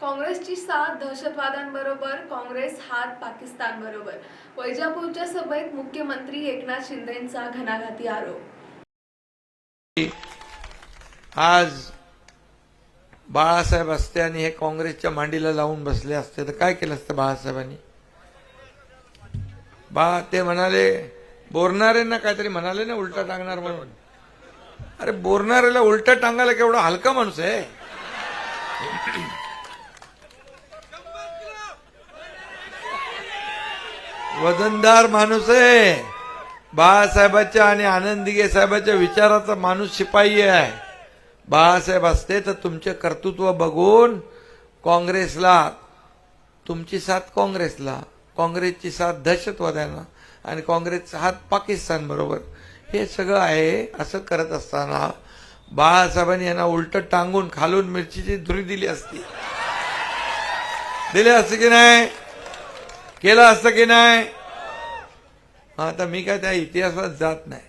काँग्रेसची साथ दहशतवाद्यांबरोबर काँग्रेस हात पाकिस्तानबरोबर. वैजापूरच्या सभेत मुख्यमंत्री एकनाथ शिंदेंचा घणाघाती आरोप. आज बाळासाहेब असते आणि हे काँग्रेसच्या मांडीला लावून बसले असते तर काय केलं असतं बाळासाहेबांनी? बा ते म्हणाले बोरणाऱ्यांना काहीतरी म्हणाले ना उलटा टांगणार म्हणून. अरे बोरणाऱ्याला उलटा टांगायला केवढा हलका माणूस आहे. वजनदार माणूस आहे. बाळासाहेबाच्या आणि आनंदिगे साहेबाच्या विचाराचा माणूस शिपाई आहे. बाळासाहेब असते तर तुमचे कर्तृत्व बघून काँग्रेसला तुमची साथ काँग्रेसला काँग्रेसची साथ दहशतवाद्यांना आणि काँग्रेसचा हात पाकिस्तान बरोबर हे सगळं आहे असं करत असताना बाळासाहेबांनी यांना उलट टांगून खालून मिरचीची धुरी दिली असती. दिली असते की नाही? केलं असतं की नाही? आता मी काय त्या इतिहासात जात नाही.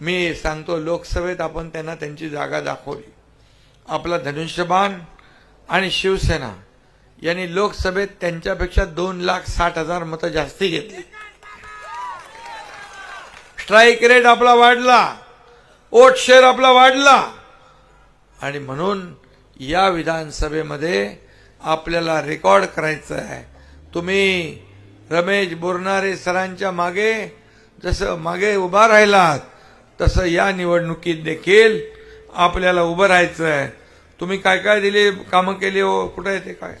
मी सांगतो लोकसभेत आपण त्यांना त्यांची जागा दाखवली. आपला धनुष्यबाण आणि शिवसेना यांनी लोकसभेत त्यांच्यापेक्षा दोन लाख साठ हजार मतं जास्ती घेतली. स्ट्राईक रेट आपला वाढला. वोट शेअर आपला वाढला. आणि म्हणून या विधानसभेमध्ये आपल्याला रेकॉर्ड करायचं आहे. तुम्ही रमेश बोरणारे सरांच्या मागे जसं मागे उभा राहिलात तसं या निवडणुकीत देखील आपल्याला उभं राहायचं आहे तुम्ही काय काय दिले कामं केली हो? कुठं आहे ते काय?